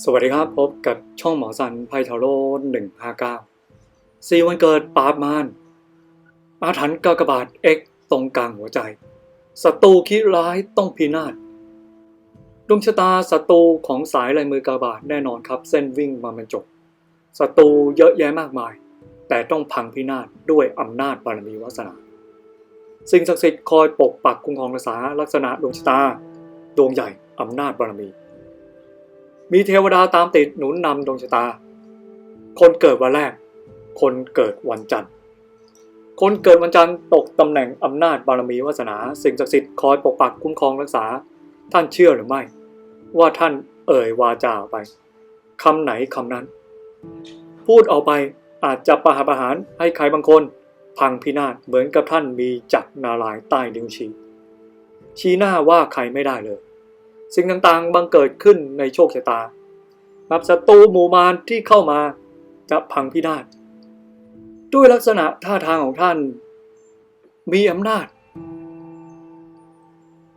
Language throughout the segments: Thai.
สวัสดีครับพบกับช่องหมอสันไพทาโร่หนึ่งห้าเก้าสี่วันเกิดปราบมารอาถรรพ์กากบาทเอ็กตรงกลางหัวใจศัตรูคิดร้ายต้องพินาศดวงชะตาศัตรูของสายลายมือกากบาทแน่นอนครับ เส้นวิ่งมาบรรจบศัตรูเยอะแยะมากมาย แต่ต้องพังพินาศด้วยอำนาจบารมีวาสนา สิ่งศักดิ์สิทธิ์คอยปกปักคุ้มครองรักษาลักษณะดวงชะตาดวงใหญ่อำนาจบารมี มีเทวดาตามติดหนุนนำดวงชะตา คนเกิดวันแรก คนเกิดวันจันทร์ คนเกิดวันจันทร์ตกตำแหน่งอำนาจบารมีวาสนา สิ่งศักดิ์สิทธิ์คอยปกปักคุ้มครองรักษา ท่านเชื่อหรือไม่ ว่าท่านเอ่ยวาจาไปคำไหนคำนั้น พูดออกไปอาจจะประหารประหารให้ใครบางคนพังพินาศเหมือนกับท่านมีจักรนารายใต้นิ้วชี้ชี้หน้าว่าใครไม่ได้เลย สิ่งต่างๆ บังเกิดขึ้นในโชคชะตานับศัตรูหมู่มารที่เข้ามาจะพังพินาศด้วยลักษณะท่าทางของท่าน มีอำนาจ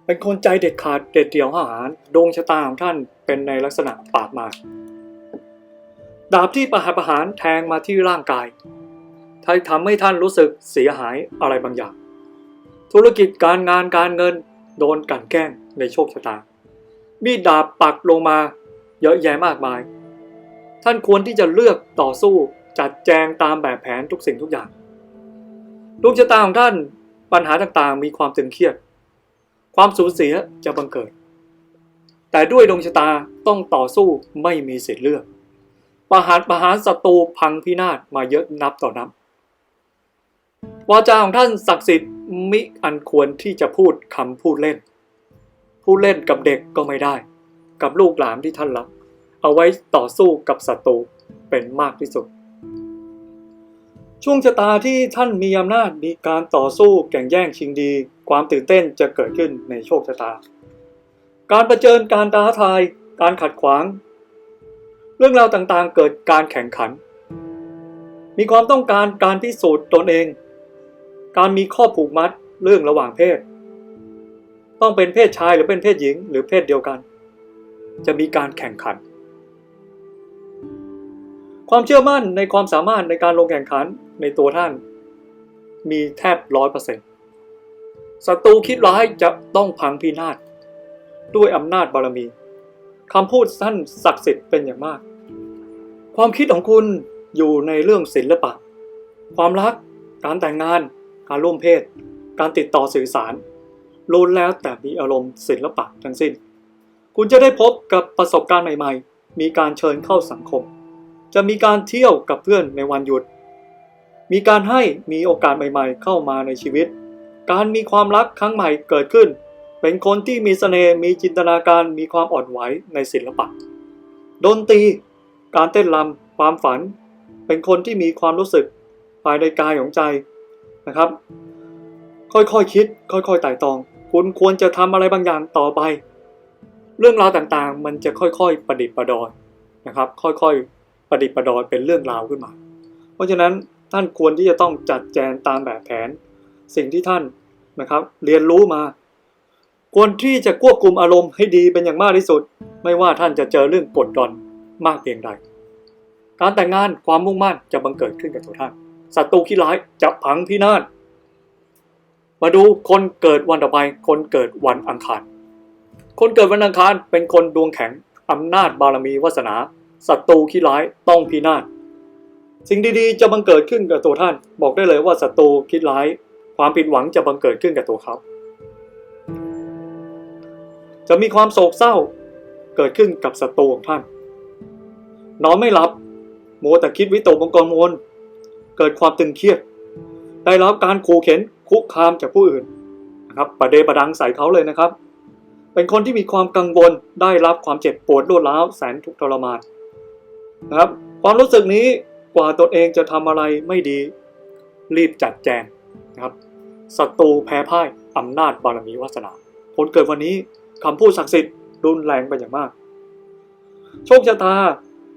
เป็นคนใจเด็ดขาดเด็ดเดี่ยวหาญดวงชะตาของท่านเป็นในลักษณะปาบมาดาบที่ประหารประหารแทงมาที่ร่างกายททำให้ท่านรู้สึกเสียหายอะไรบางอย่าง ธุรกิจการงานการเงินโดนกันแกล้งในโชคชะตา มีดดาบปักลงมาเยอะแยะมากมาย ท่านควรที่จะเลือกต่อสู้จัดแจงตามแบบแผนทุกสิ่งทุกอย่างดวงชะตาของท่านปัญหาต่างๆ มีความตึงเครียด ความสูญเสียจะบังเกิด แต่ด้วยดวงชะตาต้องต่อสู้ไม่มีสิทธิ์เลือก ประหารประหารศัตรูพังพินาศมาเยอะนับต่อนับวาจาของท่านศักดิ์สิทธิ์มิอันควรที่จะพูดคำพูดเล่น พูดเล่นกับเด็กก็ไม่ได้ กับลูกหลานที่ท่านรัก เอาไว้ต่อสู้กับศัตรูเป็นมากที่สุด ช่วงชะตาที่ท่านมีอำนาจมีการต่อสู้แข่งแย่งชิงดี ความตื่นเต้นจะเกิดขึ้นในโชคชะตา การประเจิญการท้าทาย การขัดขวาง เรื่องราวต่างๆเกิดการแข่งขัน มีความต้องการการพิสูจน์ตนเอง การมีข้อผูกมัดเรื่องระหว่างเพศ ต้องเป็นเพศชายหรือเป็นเพศหญิง หรือเพศเดียวกัน จะมีการแข่งขัน ความเชื่อมั่นในความสามารถในการลงแข่งขันในตัวท่าน มีแทบร้อยเปอร์เซ็นต์ศัตรูคิดร้ายจะต้องพังพินาศด้วยอำนาจบารมีคำพูดท่านศักดิ์สิทธิ์เป็นอย่างมาก ความคิดของคุณอยู่ในเรื่องศิลปะ ความรัก การแต่งงาน การร่วมเพศ การติดต่อสื่อสาร ล้วนแล้วแต่มีอารมณ์ศิลปะทั้งสิ้น คุณจะได้พบกับประสบการณ์ใหม่ ๆ มีการเชิญเข้าสังคม จะมีการเที่ยวกับเพื่อนในวันหยุด มีการให้มีโอกาสใหม่ๆ เข้ามาในชีวิต การมีความรักครั้งใหม่เกิดขึ้น เป็นคนที่มีเสน่ห์มีจินตนาการมีความอ่อนไหวในศิลปะ ดนตรี การเต้นรำความฝัน เป็นคนที่มีความรู้สึกภายในกายของใจนะครับ ค่อยๆคคิด ค่อยๆไต่ตอง คุณควรจะทำอะไรบางอย่างต่อไป เรื่องราวต่างๆ มันจะค่อยๆประดิษฐ์ประดอยนะครับ ค่อยๆประดิษฐ์ประดอยเป็นเรื่องราวขึ้นมา เพราะฉะนั้นท่านควรที่จะต้องจัดแจงตามแบบแผน สิ่งที่ท่านนะครับ เรียนรู้มา ควรที่จะควบคุมอารมณ์ให้ดีเป็นอย่างมากที่สุด ไม่ว่าท่านจะเจอเรื่องกดดันมากเพียงใด การแต่งงานความมุ่งมั่นจะบังเกิดขึ้นกับตัวท่านศัตรูขี้ร้ายจะพังพินาศ มาดูคนเกิดวันต่อไป คนเกิดวันอังคาร คนเกิดวันอังคารเป็นคนดวงแข็งอำนาจบารมีวาสนาศัตรูขี้ร้ายต้องพินาศสิ่งดีๆ จะบังเกิดขึ้นกับตัวท่าน บอกได้เลยว่าศัตรูคิดร้าย ความผิดหวังจะบังเกิดขึ้นกับตัวเขา จะมีความโศกเศร้าเกิดขึ้นกับศัตรูของท่าน นอนไม่หลับโมวแต่คิดวิตกกังวลเกิดความตึงเครียด ได้รับการขู่เข็นคุกคามจากผู้อื่นนะครับประเดประดังใส่เขาเลยนะครับ เป็นคนที่มีความกังวลได้รับความเจ็บปวดรวดร้าวแสนทุกข์ทรมานนะครับ ความรู้สึกนี้กว่าตนเองจะทำอะไรไม่ดี รีบจัดแจงนะครับศัตรูแพ้พ่ายอำนาจบารมีวาสนาผลเกิดวันนี้คำพูดศักดิ์สิทธิ์รุนแรงไปอย่างมาก โชคชะตา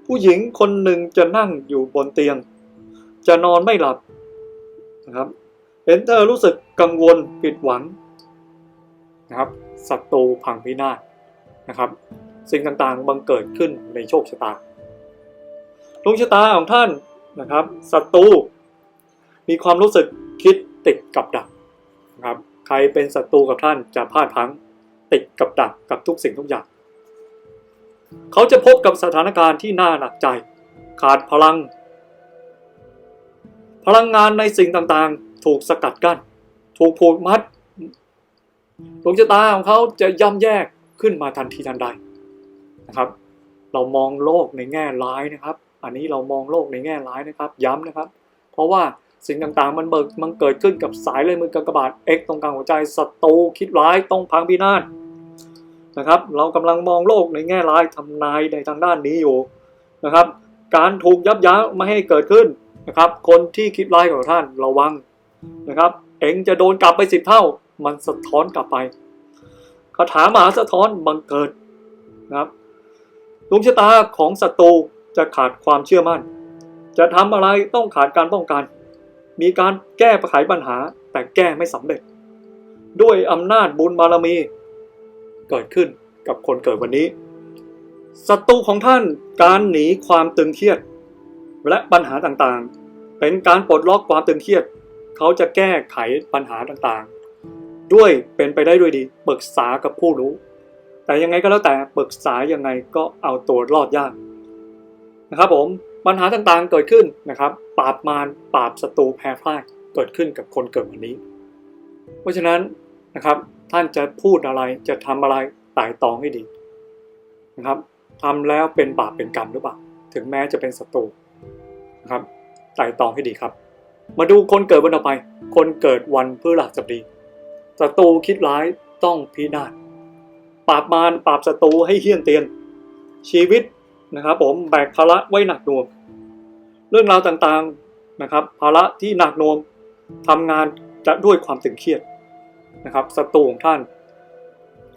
ผู้หญิงคนหนึ่งจะนั่งอยู่บนเตียง จะนอนไม่หลับ นะครับเห็นเธอรู้สึกกังวลผิดหวังนะครับศัตรูพังพินาศนะครับ สิ่งต่างๆบังเกิดขึ้นในโชคชะตาดวงชะตาของท่านนะครับศัตรูมีความรู้สึกคิดติดกับดักนะครับ ใครเป็นศัตรูกับท่านจะพลาดพังติดกับดักกับทุกสิ่งทุกอย่าง เขาจะพบกับสถานการณ์ที่น่าหนักใจ ขาดพลัง พลังงานในสิ่งต่างๆ ถูกสกัดกั้นถูกผูกมัดดวงชะตาของเขาจะย่ำแยกขึ้นมาทันทีทันใดนะครับ เรามองโลกในแง่ร้ายนะครับ อันนี้เรามองโลกในแง่ร้ายนะครับ ย้ำนะครับ เพราะว่าสิ่งต่างๆ มันเบิกมันเกิดขึ้นกับสายเลยมือกากบาท X ตรงกลางหัวใจศัตรูคิดร้ายต้องพังพินาศนะครับ เรากำลังมองโลกในแง่ร้ายทำนายในทางด้านนี้อยู่นะครับ การถูกยับยั้งไม่ให้เกิดขึ้น นะครับ คนที่คิดร้ายกับท่านระวังนะครับ เองจะโดนกลับไปสิบเท่า มันสะท้อนกลับไปคาถามหาสะท้อนบังเกิดนะครับดวงชะตาของศัตรูจะขาดความเชื่อมั่น จะทำอะไรต้องขาดการป้องกัน มีการแก้ไขปัญหาแต่แก้ไม่สำเร็จ ด้วยอำนาจบุญบารมี เกิดขึ้นกับคนเกิดวันนี้ศัตรูของท่านการหนีความตึงเครียด และปัญหาต่างๆ เป็นการปลดล็อกความตึงเครียด เขาจะแก้ไขปัญหาต่างๆ ด้วยเป็นไปได้ด้วยดีปรึกษากับผู้รู้ แต่ยังไงก็แล้วแต่ปรึกษายังไงก็เอาตัวรอดยากนะครับผมปัญหาต่างๆเกิดขึ้นนะครับปราบมารปราบศัตรูแพ้พ่ายเกิดขึ้นกับคนเกิดวันนี้ เพราะฉะนั้นนะครับท่านจะพูดอะไรจะทำอะไรไต่ตองให้ดีนะครับทำแล้วเป็นบาปเป็นกรรมหรือเปล่าถึงแม้จะเป็นศัตรู นะครับไต่ตองให้ดีครับ มาดูคนเกิดวันต่อไป คนเกิดวันพฤหัสบดีศัตรูคิดร้ายต้องพินาศปราบมารปราบศัตรูให้เฮี้ยนเตียน ชีวิตนะครับ ผมแบกภาระไว้หนักหน่วงเรื่องราวต่างๆนะครับ ภาระที่หนักหน่วงทำงานจะด้วยความตึงเครียดนะครับศัตรูของท่าน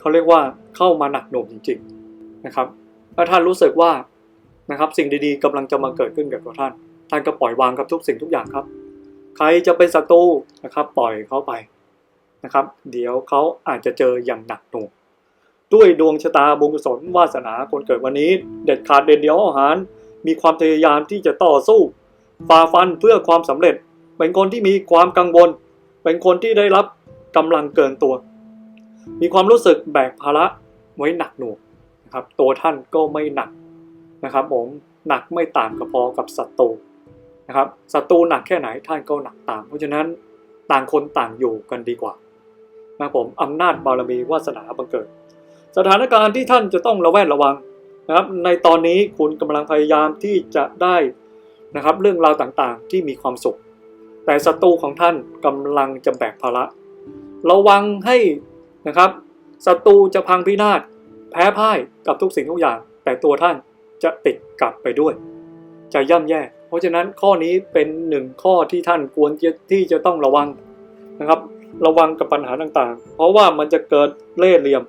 เขาเรียกว่าเข้ามาหนักหน่วงจริง ๆนะครับถ้าท่านรู้สึกว่านะครับ สิ่งดีๆกำลังจะมาเกิดขึ้นกับตัวท่าน ท่านก็ปล่อยวางกับทุกสิ่งทุกอย่างครับ ใครจะเป็นศัตรูนะครับ ปล่อยเขาไปนะครับ เดี๋ยวเขาอาจจะเจออย่างหนักหน่วงด้วยดวงชะตาบุญกุศลวาสนาคนเกิดวันนี้ เด็ดขาดเด็ดเดียวอาหาร มีความพยายามที่จะต่อสู้ฝ่าฟันเพื่อความสำเร็จ เป็นคนที่มีความกังวล เป็นคนที่ได้รับกำลังเกินตัว มีความรู้สึกแบกภาระไว้หนักหน่วงนะครับ ตัวท่านก็ไม่หนักนะครับ ผมหนักไม่ต่างกับพอกับศัตรู นะครับศัตรูหนักแค่ไหนท่านก็หนักตาม เพราะฉะนั้นต่างคนต่างอยู่กันดีกว่านะครับผมอำนาจบารมีวาสนาบังเกิด สถานการณ์ที่ท่านจะต้องระแวดระวังนะครับ ในตอนนี้คุณกำลังพยายามที่จะได้นะครับ เรื่องราวต่างๆที่มีความสุข แต่ศัตรูของท่านกำลังจะแบกภาระ ระวังให้นะครับศัตรูจะพังพินาศแพ้พ่ายกับทุกสิ่งทุกอย่าง แต่ตัวท่านจะติดกลับไปด้วย จะย่ำแย่ เพราะฉะนั้นข้อนี้เป็นหนึ่งข้อที่ท่านควรที่จะต้องระวังนะครับ ระวังกับปัญหาต่างๆ เพราะว่ามันจะเกิดเล่ห์เหลี่ยม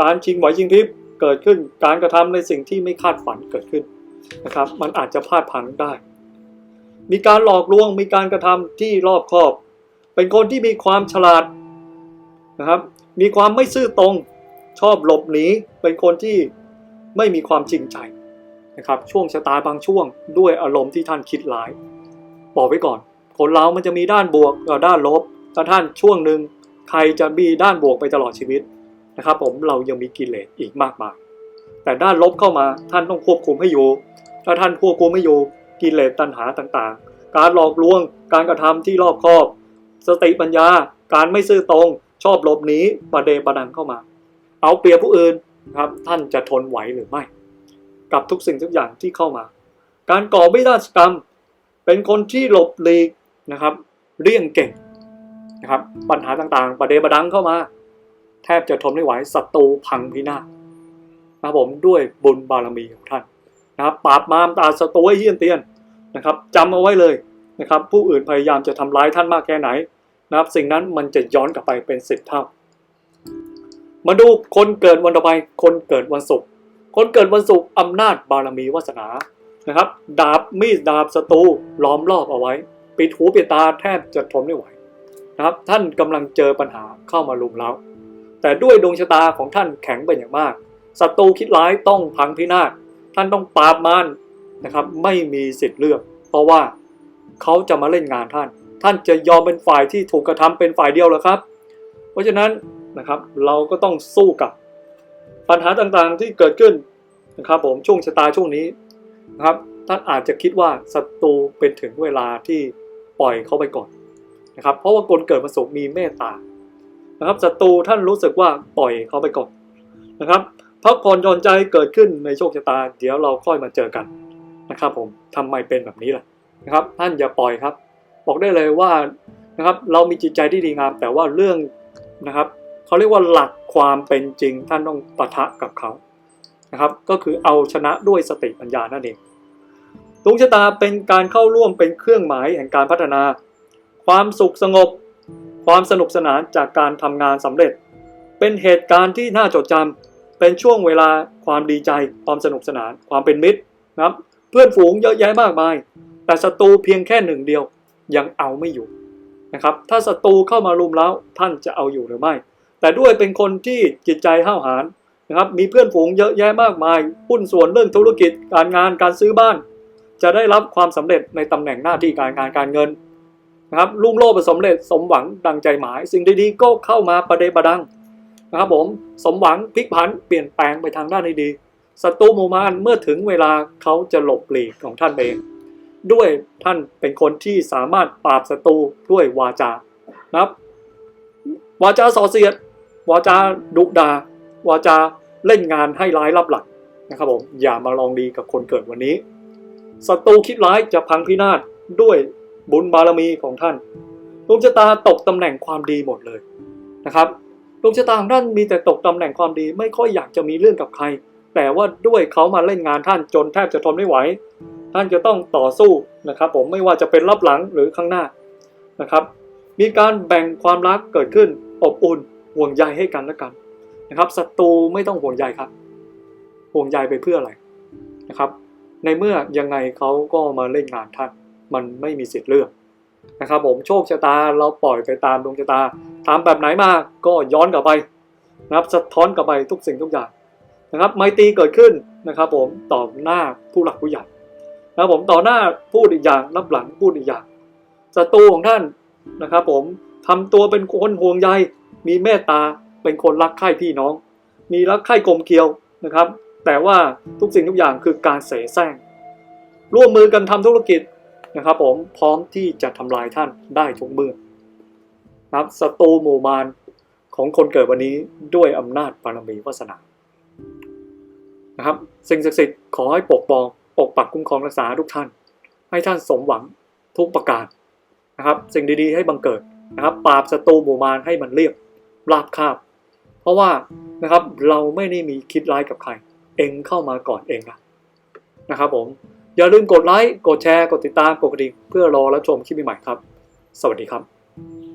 การชิงไหวชิงพริบเกิดขึ้น การกระทำในสิ่งที่ไม่คาดฝันเกิดขึ้นนะครับ มันอาจจะพลาดพังได้ มีการหลอกลวงมีการกระทำที่รอบคอบ เป็นคนที่มีความฉลาดนะครับ มีความไม่ซื่อตรงชอบหลบหนีเป็นคนที่ไม่มีความจริงใจ นะครับช่วงชะตาบางช่วงด้วยอารมณ์ที่ท่านคิดร้าย บอกไว้ก่อน คนเรามันจะมีด้านบวกกับด้านลบถ้าท่านช่วงหนึ่งใครจะมีด้านบวกไปตลอดชีวิตนะครับ ผมเรายังมีกิเลสอีกมากมาย แต่ด้านลบเข้ามาท่านต้องควบคุมให้อยู่ถ้าท่านควบคุมไม่อยู่กิเลสตัณหาต่างๆ การหลอกลวงการกระทำที่รอบคอบ สติปัญญา การไม่ซื่อตรง ชอบหลบหนีประเดประดังเข้ามา เอาเปรียบผู้อื่นครับท่านจะทนไหวหรือไม่ กับทุกสิ่งทุกอย่างที่เข้ามา การก่อวินาศกรรม เป็นคนที่หลบหลีกนะครับเลี่ยงเก่งนะครับปัญหาต่างๆ ประเดประดังเข้ามา แทบจะทนไม่ไหวศัตรูพังพินาศนะครับผมด้วยบุญบารมีของท่านนะครับปราบมารตาศัตรูให้เฮี้ยนเตียนนะครับจำเอาไว้เลยนะครับผู้อื่นพยายามจะทำร้ายท่านมากแค่ไหนนะครับสิ่งนั้นมันจะย้อนกลับไปเป็นสิบเท่า มาดูคนเกิดวันต่อไปคนเกิดวันศุกร์ คนเกิดวันศุกร์อำนาจบารมีวาสนานะครับ ดาบมีดดาบศัตรูล้อมรอบเอาไว้ปิดหูปิดตาแทบจะทนไม่ไหวนะครับ ท่านกำลังเจอปัญหาเข้ามาลุมเล้าแต่ด้วยดวงชะตาของท่านแข็งเป็นอย่างมากศัตรูคิดร้ายต้องพังพินาศท่านต้องปราบมารนะครับ ไม่มีสิทธิ์เลือก เพราะว่าเขาจะมาเล่นงานท่าน ท่านจะยอมเป็นฝ่ายที่ถูกกระทำเป็นฝ่ายเดียวหรอครับ เพราะฉะนั้นนะครับเราก็ต้องสู้กับ ปัญหาต่างๆที่เกิดขึ้นนะครับผมช่วงชะตาช่วงนี้นะครับท่านอาจจะคิดว่าศัตรูเป็นถึงเวลาที่ปล่อยเขาไปก่อนนะครับเพราะว่าคนเกิดมาสุขมีเมตตานะครับศัตรูท่านรู้สึกว่าปล่อยเขาไปก่อนนะครับพักผ่อนหย่อนใจเกิดขึ้นในโชคชะตา เดี๋ยวเราค่อยมาเจอกันนะครับผมทำไมเป็นแบบนี้ล่ะนะครับท่านอย่าปล่อยครับ บอกได้เลยว่านะครับเรามีจิตใจที่ดีงามแต่ว่าเรื่องนะครับ เขาเรียกว่าหลักความเป็นจริงท่านต้องปะทะกับเขานะครับ ก็คือเอาชนะด้วยสติปัญญานั่นเองดวงชะตาเป็นการเข้าร่วมเป็นเครื่องหมายแห่งการพัฒนา ความสุขสงบ ความสนุกสนานจากการทำงานสำเร็จ เป็นเหตุการณ์ที่น่าจดจำเป็นช่วงเวลาความดีใจ ความสนุกสนาน ความเป็นมิตรนะครับเพื่อนฝูงเยอะแยะมากมาย แต่ศัตรูเพียงแค่หนึ่งเดียวยังเอาไม่อยู่นะครับ ถ้าศัตรูเข้ามารุมแล้วท่านจะเอาอยู่หรือไม่ แต่ด้วยเป็นคนที่จิตใจห้าวหาญนะครับ มีเพื่อนฝูงเยอะแยะมากมายหุ้นส่วนเรื่องธุรกิจการงานการซื้อบ้าน จะได้รับความสำเร็จในตำแหน่งหน้าที่การงานการเงินนะครับลุ่งโลภสำเร็จสมหวังดังใจหมาย สิ่งดีๆก็เข้ามาประเดประดังนะครับผมสมหวังพลิกผันเปลี่ยนแปลงไปทางด้านดีๆศัตรูหมู่มารเมื่อถึงเวลาเขาจะหลบหลีกของท่านเอง ด้วยท่านเป็นคนที่สามารถปราบศัตรูด้วยวาจานะครับ วาจาส่อเสียด วาจาดุดา วาจาเล่นงานให้ร้ายรับหลังนะครับผมอย่ามาลองดีกับคนเกิดวันนี้ศัตรูคิดร้ายจะพังพินาศด้วยบุญบารมีของท่านดวงชะตาตกตำแหน่งความดีหมดเลยนะครับดวงชะตาของท่านมีแต่ตกตำแหน่งความดีไม่ค่อยอยากจะมีเรื่องกับใคร แต่ว่าด้วยเขามาเล่นงานท่านจนแทบจะทนไม่ไหว ท่านจะต้องต่อสู้นะครับ ผมไม่ว่าจะเป็นรับหลังหรือข้างหน้านะครับ มีการแบ่งความรักเกิดขึ้นอบอุ่น ห่วงใยให้กันและกันนะครับศัตรูไม่ต้องห่วงใยครับ ห่วงใยไปเพื่ออะไรนะครับ ในเมื่อยังไงเขาก็มาเล่นงานท่าน มันไม่มีสิทธิ์เลือกนะครับ ผมโชคชะตาเราปล่อยไปตามดวงชะตาตามแบบไหนมาก็ย้อนกลับไปนะครับสะท้อนกลับไปทุกสิ่งทุกอย่างนะครับ ไมตีเกิดขึ้นนะครับ ผมต่อหน้าผู้หลักผู้ใหญ่นะครับผมต่อหน้าพูดอีกอย่างรับหลังพูดอีกอย่างศัตรูของท่านนะครับ ผม ทำตัวเป็นคนห่วงใย มีเมตตา เป็นคนรักใคร่พี่น้อง มีรักใคร่กลมเกลียวนะครับ แต่ว่าทุกสิ่งทุกอย่างคือการเสแสร้ง ร่วมมือกันทำธุรกิจนะครับ ผมพร้อมที่จะทำลายท่านได้ทุกเมื่อนะครับศัตรูหมู่มารของคนเกิดวันนี้ด้วยอำนาจบารมีวาสนานะครับสิ่งศักดิ์สิทธิ์ขอให้ปกป้องปกปักคุ้มครองรักษาทุกท่าน ให้ท่านสมหวังทุกประการนะครับ สิ่งดีๆให้บังเกิด นะครับปราบศัตรูหมู่มารให้มันเรียบราบคาบ เพราะว่านะครับเราไม่ได้มีคิดร้ายกับใคร เองเข้ามาก่อนเองนะนะครับผมอย่าลืมกดไลค์กดแชร์กดติดตามกดกระดิ่งเพื่อรอรับชมคลิปใหม่ๆครับ สวัสดีครับ